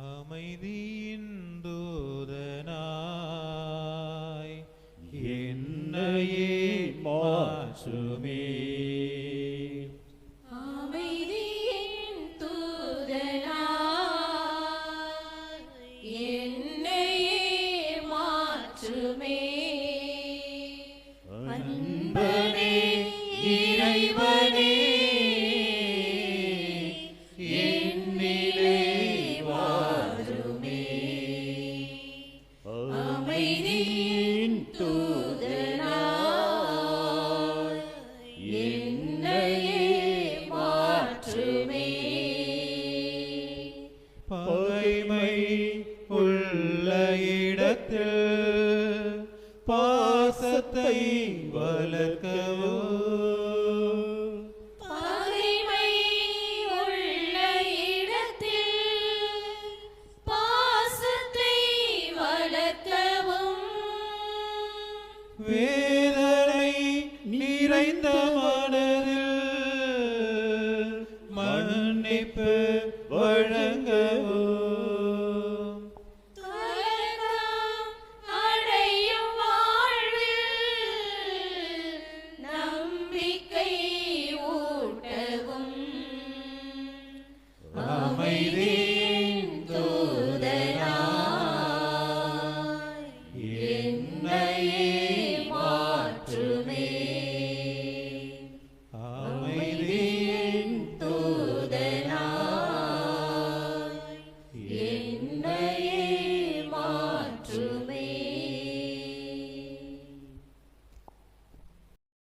அமைதியின் தூதனாய் என்னையே மாசுமே இடத்தில் பாசத்தை வளர்க்கவோ வேதனை நிறைந்த மனதில் மன்னிப்பு வழங்கவும்.